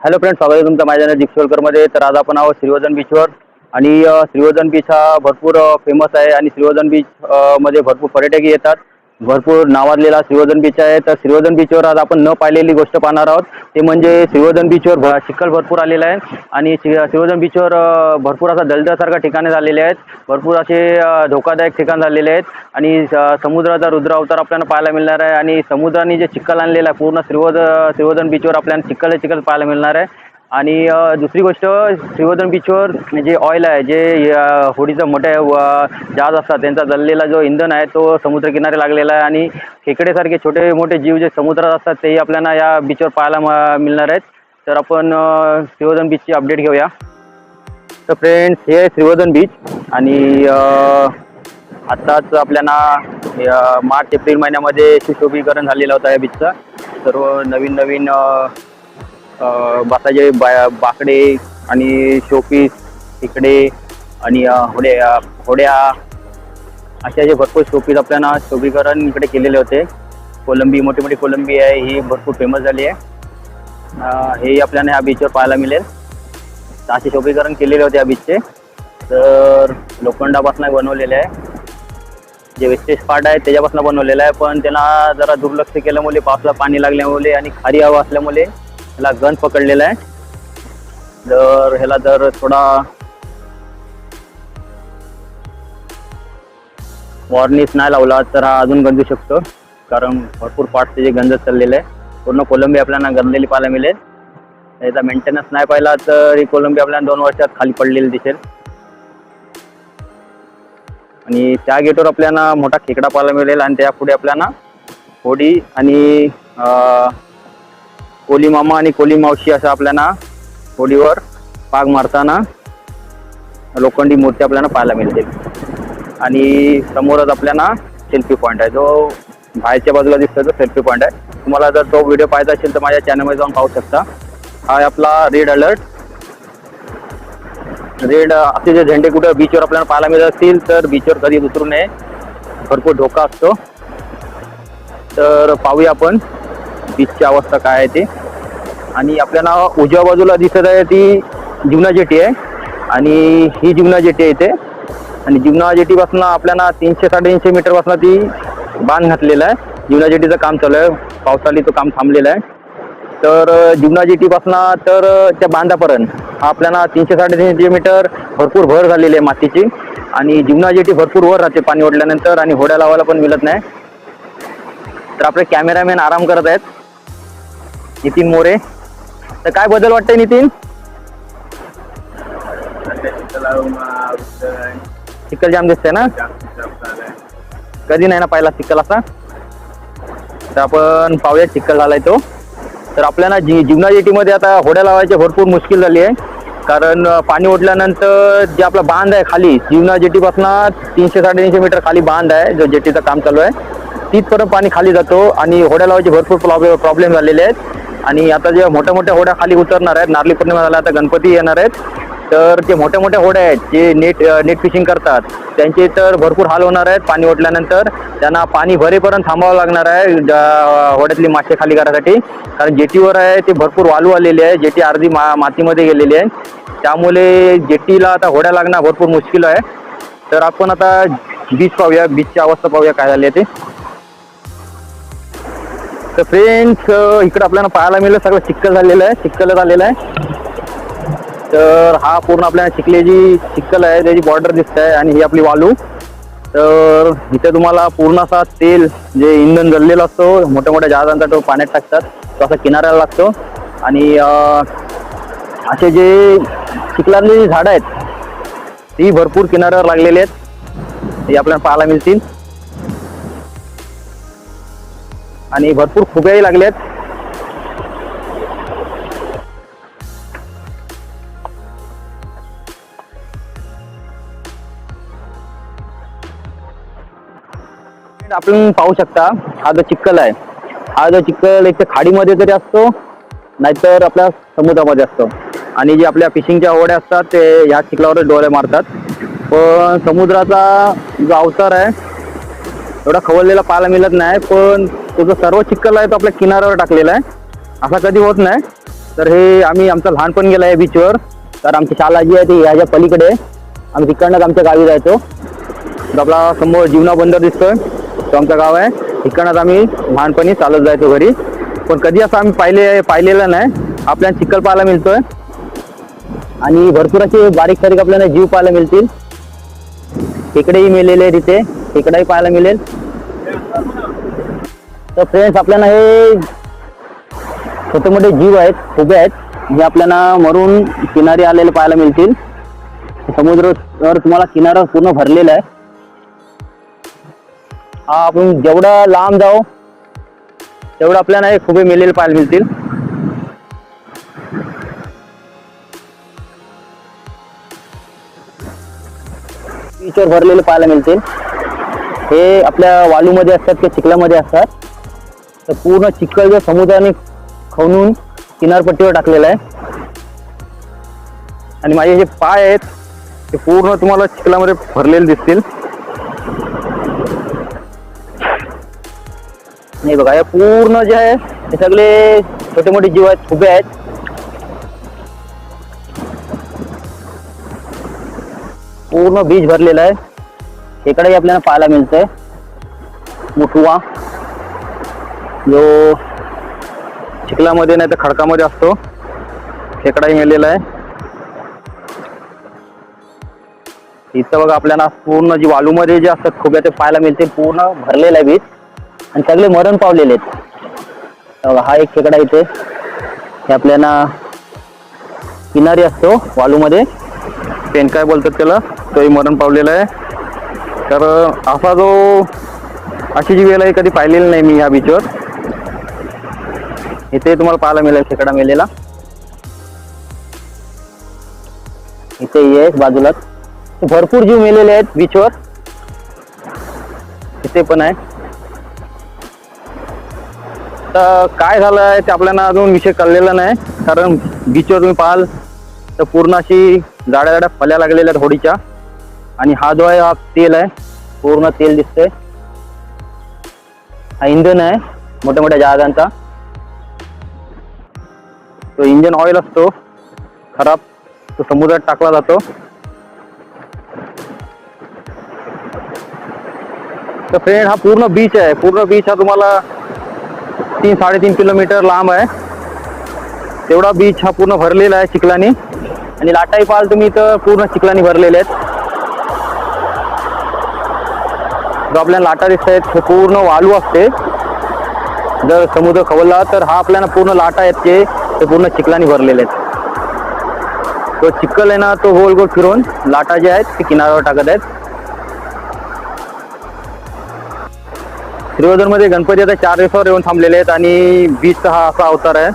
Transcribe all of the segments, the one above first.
Hello friend स्वागत आहे तुमचं माझ्या चॅनल दीक्षोलकरमध्ये तर आज आपण आहोत श्रीवर्धन बीचवर आणि श्रीवर्धन बीच हा भरपूर फेमस आहे. आणि श्रीवर्धन बीच मध्ये भरपूर पर्यटकही येतात. भरपूर नावाजलेला श्रीवर्धन बीच आहे. तर श्रीवर्धन बीचवर आज आपण न पाहिलेली गोष्ट पाहणार आहोत. ते म्हणजे श्रीवर्धन बीचवर भ- चिखल भरपूर आलेला आहे. आणि श्री श्रीवर्धन बीचवर भरपूर असा दलदलसारखा ठिकाणे झालेले आहेत. भरपूर असे धोकादायक ठिकाण झालेले आहेत. आणि समुद्राचा रुद्र अवतार आपल्याला पाहायला मिळणार आहे. आणि समुद्राने जे चिखल आणलेला आहे पूर्ण श्रीवर्धन श्रीवर्धन बीचवर आपल्याला चिखल चिखल पाहायला मिळणार आहे. आणि दुसरी गोष्ट श्रीवर्धन बीचवर जे ऑइल आहे जे होडीचं मोठ्या जहाज असतात त्यांचा जळलेला जो इंधन आहे तो समुद्रकिनारी लागलेला आहे आणि खेकडेसारखे छोटे मोठे जीव जे समुद्रात असतात तेही आपल्याला या बीचवर पाहायला म- मिळणार आहेत. तर आपण श्रीवर्धन बीचची अपडेट घेऊया. तर फ्रेंड्स हे आहे श्रीवर्धन बीच आणि आत्ताच आपल्याला मार्च एप्रिल महिन्यामध्ये सुशोभीकरण झालेलं होतं या बीचचं सर्व नवीन नवीन भाताचे बसाचे बा बाकडे आणि शोपीस इकडे आणि होड्या होड्या असे जे भरपूर शोपीस आपल्याला शोभीकरण इकडे केलेले होते. कोलंबी मोठी मोठी कोलंबी आहे ही भरपूर फेमस झाली आहे. हे आपल्याला ह्या बीचवर पाहायला मिळेल. तर असे शोभीकरण केलेले होते या बीचचे तर लोखंडापासून बनवलेले आहे. जे वेस्टेज पार्ट आहे त्याच्यापासून बनवलेलं आहे. पण त्यांना जरा दुर्लक्ष केल्यामुळे पावसाला पाणी लागल्यामुळे आणि खारी हवा असल्यामुळे ह्याला गंज पकडलेला आहे. तर ह्याला जर थोडा वॉर्निश नाही लावला तर हा अजून गंजू शकतो. कारण भरपूर पार्ट त्याचे गंजत चाललेले आहे. पूर्ण कोलंबी आपल्याला गंजलेली पाहायला मिळेल. याचा मेंटेनन्स नाही पाहिला तर ही कोलंबी आपल्याला दोन वर्षात खाली पडलेली दिसेल. आणि त्या गेटवर आपल्याला मोठा खेकडा पाहायला मिळेल आणि त्या पुढे आपल्याला होडी आणि कोली मामा आणि कोली मावशी असं आपल्याला होडीवर पाग मारताना लोखंडी मूर्ती आपल्याला पाहायला मिळतील आणि समोरच आपल्याला सेल्फी पॉईंट आहे. जो बाहेरच्या बाजूला दिसतो तो सेल्फी पॉईंट आहे. तुम्हाला जर तो व्हिडिओ पाहायचा असेल तर माझ्या चॅनलमध्ये जाऊन पाहू शकता. हा आहे आपला रेड अलर्ट रेड असे जे झेंडे कुठं बीचवर आपल्याला पाहायला मिळत असतील तर बीचवर कधी उतरू नये. भरपूर धोका असतो. तर पाहूया आपण. बीचची अवस्था काय आहे ते? आणि आपल्याला उजव्या बाजूला दिसत आहे ती जीवना जेटी आहे. आणि ही जीवना जेटी आहे इथे. आणि जीवना जेटीपासून आपल्याला तीनशे साडेतीनशे मीटरपासून ती बांध घातलेला आहे. जीवना जेटीचं काम चालू आहे. पावसाळी तो काम थांबलेलं आहे. तर जीवना जेटीपासून तर त्या बांधापर्यंत हा आपल्याला तीनशे साडेतीनशे मीटर भरपूर भर झालेली आहे मातीची. आणि जीवना जेटी भरपूर वर राहते पाणी ओढल्यानंतर आणि होड्या लावायला पण मिळत नाही. तर आपले कॅमेरामॅन आराम करत आहेत. नितीन मोरे. तर काय बदल वाटतंय नितीन? चिखल जाम दिसतंय ना? कधी नाही ना पाहिला चिखल असा. तर आपण पाहूया चिखल झालाय तो. तर आपल्याला जी जीवना आता होड्या लावायची भरपूर मुश्किल झाली आहे. कारण पाणी ओढल्यानंतर जे आपला बांध आहे खाली जीवना जेटीपासून तीनशे साडेतीनशे मीटर खाली बांध आहे जो जेटीचं काम चालू आहे. तिथपर्यंत पाणी खाली जातो आणि होड्या लावायचे भरपूर प्रॉब्लेम प्रॉब्लेम झालेले आहेत. आणि आता जे मोठ्या मोठ्या होड्या खाली उतरणार आहेत नारळी पौर्णिमा झाला आता गणपती येणार आहेत. तर जे मोठ्या मोठ्या होड्या आहेत जे नेट नेट फिशिंग करतात त्यांचे तर भरपूर हाल होणार आहेत पाणी ओढल्यानंतर. त्यांना पाणी भरेपर्यंत थांबावं लागणार आहे होड्यातली मासे खाली करायसाठी. कारण जेटीवर आहे ते भरपूर वालू आलेली आहे जेटी अर्धी मा मातीमध्ये गेलेली आहे. त्यामुळे जेटीला आता होड्या लागणं भरपूर मुश्किल आहे. तर आपण आता बीच पाहूया बीचची अवस्था पाहूया काय झाली आहे ते. तर फ्रेंड्स इकडं आपल्याला पाहायला मिळेल सगळं चिक्कल झालेलं आहे चिक्कल झालेलं आहे. तर हा पूर्ण आपल्याला चिखलेची चिक्कल आहे त्याची बॉर्डर दिसत आहे आणि ही आपली वालू. तर इथे तुम्हाला पूर्ण असा तेल जे इंधन जळलेलं असतो मोठ्या मोठ्या जहाजांचा तो पाण्यात टाकतात तो असा किनाऱ्याला लागतो. आणि असे जे चिखलातली जी झाडं आहेत ती भरपूर किनाऱ्यावर लागलेली आहेत. हे आपल्याला पाहायला मिळतील. आणि भरपूर फुग्याही लागल्यात. आपण पाहू शकता हा जो चिखल आहे हा जो चिखल एक तर खाडीमध्ये तरी असतो नाहीतर आपल्या समुद्रामध्ये असतो. आणि जे आपल्या फिशिंगच्या आवड्या असतात ते ह्या चिखलावर डोळे मारतात. पण समुद्राचा जो अवतार आहे एवढा खवळलेला पाहायला मिळत नाही पण तो जो सर्व चिखल आहे तो आपल्या किनाऱ्यावर टाकलेला आहे. असा कधी होत नाही. तर हे आम्ही आमचं लहानपण गेलं आहे बीचवर तर आमची शाला जी आहे ती ह्याच्या पलीकडे आहे. आम्ही तिकडनंच आमच्या गावी जायचो. तर आपला समोर जीवना बंदर दिसतोय. तो आमचं गाव आहे. तिकडनंच आम्ही लहानपणी चालत जायचो घरी. पण कधी असं आम्ही पाहिले पाहिलेलं नाही. आपल्याला चिखल पाहायला मिळतोय. आणि भरपूर असे बारीक सारीक आपल्याला जीव पाहायला मिळतील. तिकडेही मिळलेले आहे तिथे. तिकडेही पाहायला मिळेल. तर फ्रेंड्स आपल्याला हे छोटे मोठे जीव आहेत उभे आहेत. जे आपल्याला मरून किनारी आलेले पाहायला मिळतील. समुद्र तुम्हाला किनारा पूर्ण भरलेला आहे. हा आपण जेवढा लांब जाऊ तेवढं आपल्याला हे खुबे मेलेले पाहायला मिळतील. बीचवर भरलेले पाहायला मिळतील. हे आपल्या वालूमध्ये असतात किंवा चिखलामध्ये असतात. तर पूर्ण चिखल जो समुद्राने खवणून किनारपट्टीवर टाकलेलं आहे. आणि माझे जे पाय आहेत ते पूर्ण तुम्हाला चिखलामध्ये भरलेले दिसतील. नाही बघा हे पूर्ण जे आहे हे सगळे छोटे मोठे जीव आहेत उभे आहेत. पूर्ण बीच भरलेलं आहे. इकडेही आपल्याला पाहायला मिळतंय. मुठवा. जो चिखलामध्ये नाही तर खडकामध्ये असतो. खेकडाही मेलेला आहे. इथं बघा आपल्याला पूर्ण जी वालूमध्ये जे असतात खोब्या ते पाहायला मिळते पूर्ण भरलेलं आहे बीच आणि सगळे मरण पावलेले आहेत. हा एक खेकडा इथे. हे आपल्याला किनारी असतो वालूमध्ये. पेन काय बोलतात त्याला? तोही मरण पावलेला आहे. तर असा जो अशी जी वेळ आहे कधी पाहिलेली नाही मी ह्या बीचवर. इथे तुम्हाला पाहायला मिळेल खेकडा मेलेला. इथे आहे बाजूलाच भरपूर जीव मेलेले आहेत बीचवर इथे पण आहे. तर काय झालं आहे ते आपल्याला अजून विषय कळलेला नाही. कारण बीचवर तुम्ही पाहाल तर पूर्ण अशी जाड्या जाड्या फल्या लागलेल्या आहेत होडीच्या. आणि हा जो आहे हा तेल आहे. पूर्ण तेल दिसतंय. हा इंधन आहे मोठ्या मोठ्या जहाजांचा. तो इंजन ऑइल असतो. खराब तो समुद्रात टाकला जातो. तर फ्रेंड हा पूर्ण बीच आहे. पूर्ण बीच हा तुम्हाला तीन साडेतीन किलोमीटर लांब आहे. तेवढा बीच हा पूर्ण भरलेला आहे चिखलानी. आणि लाटाही पाहाल तुम्ही तर पूर्ण चिखलानी भरलेले आहेत. जो आपल्याला लाटा दिसत आहेत हे पूर्ण वालू असते. जर समुद्र खवलला तर हा आपल्याला पूर्ण लाटा आहेत ते ते पूर्ण चिखलानी भरलेले आहेत. तो चिखल आहे ना तो गोल गोल फिरून लाटा जे आहेत ते किनाऱ्यावर टाकत आहेत. श्रीवर्धनमध्ये गणपती आता चार दिवसावर येऊन थांबलेले आहेत आणि बीचचा हा असा अवतार आहे.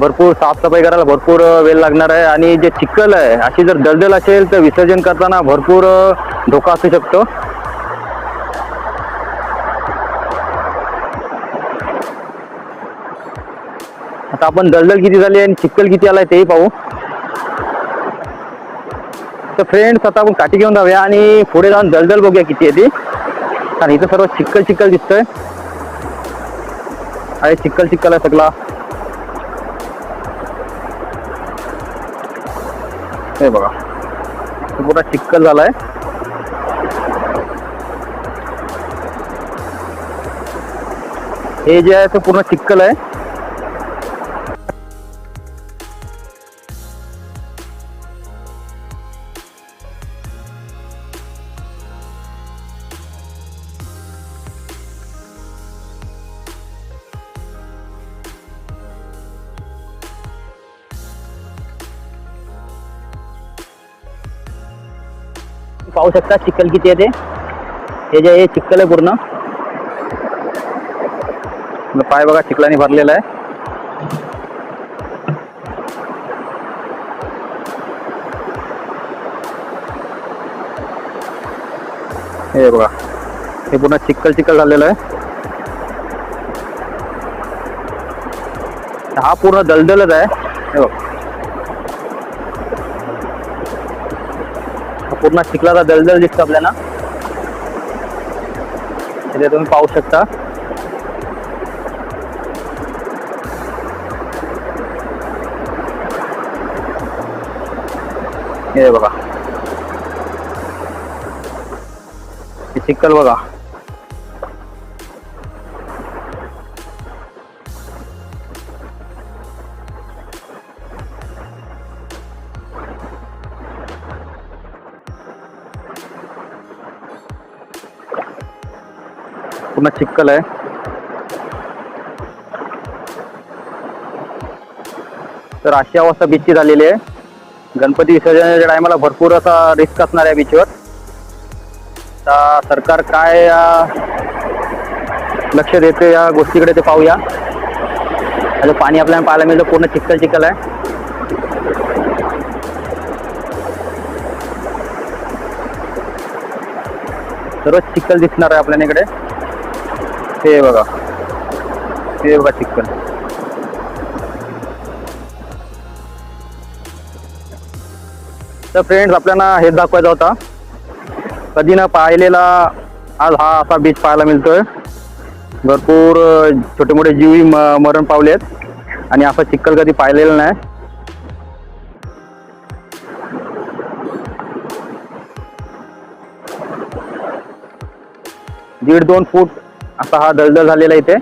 भरपूर साफसफाई करायला भरपूर वेळ लागणार आहे आणि जे चिखल आहे अशी जर दलदल असेल तर विसर्जन करताना भरपूर धोका असू शकतो. आपण दलदल किती झाली आणि चिखल किती आलाय तेही पाहू. तर फ्रेंड्स आता आपण काठी घेऊन जाऊया आणि पुढे जाऊन दलदल बघूया किती आहे ती कारण इथं सर्व चिखल चिखल दिसतंय. अरे चिखल चिखल आहे सगळा. हे बघा. पुरा चिखल झालाय. हे जे आहे ते पूर्ण चिखल आहे. पाहू शकता चिखल किती आहे ते? जे चिखल आहे पूर्ण. पाय बघा, चिखलाने भरलेला आहे. हे बघा, हे पूर्ण चिखल चिखल झालेलं आहे. हा पूर्ण दलदलच आहे. हे बघ. पूर्ण चिखलाचा दलदल दिसतो आपल्याला. इथे तुम्ही पाहू शकता. हे बघा. चिखल बघा. पूर्ण चिखल आहे. तर अशी अवस्था बीचची झालेली आहे. गणपती विसर्जनाच्या टायमाला भरपूर असा रिस्क असणार आहे बीचवर आता सरकार काय लक्ष देते या गोष्टीकडे ते पाहूया. आता पाणी आपल्याला पाहायला मिळतं पूर्ण चिक्कल चिखल आहे. सर्वच चिखल दिसणार आहे आपल्याला इकडे. ते बघा. ते बघा चिखल तर फ्रेंड्स आपल्याला हेच दाखवायचा होता. कधी ना पाहिलेला आज हा असा बीच पाहायला मिळतोय. भरपूर छोटे मोठे जीवही म- मरण पावलेत. आणि असा चिखल कधी पाहिलेला नाही. दीड दोन फूट असा हा दलदल झालेला इथे.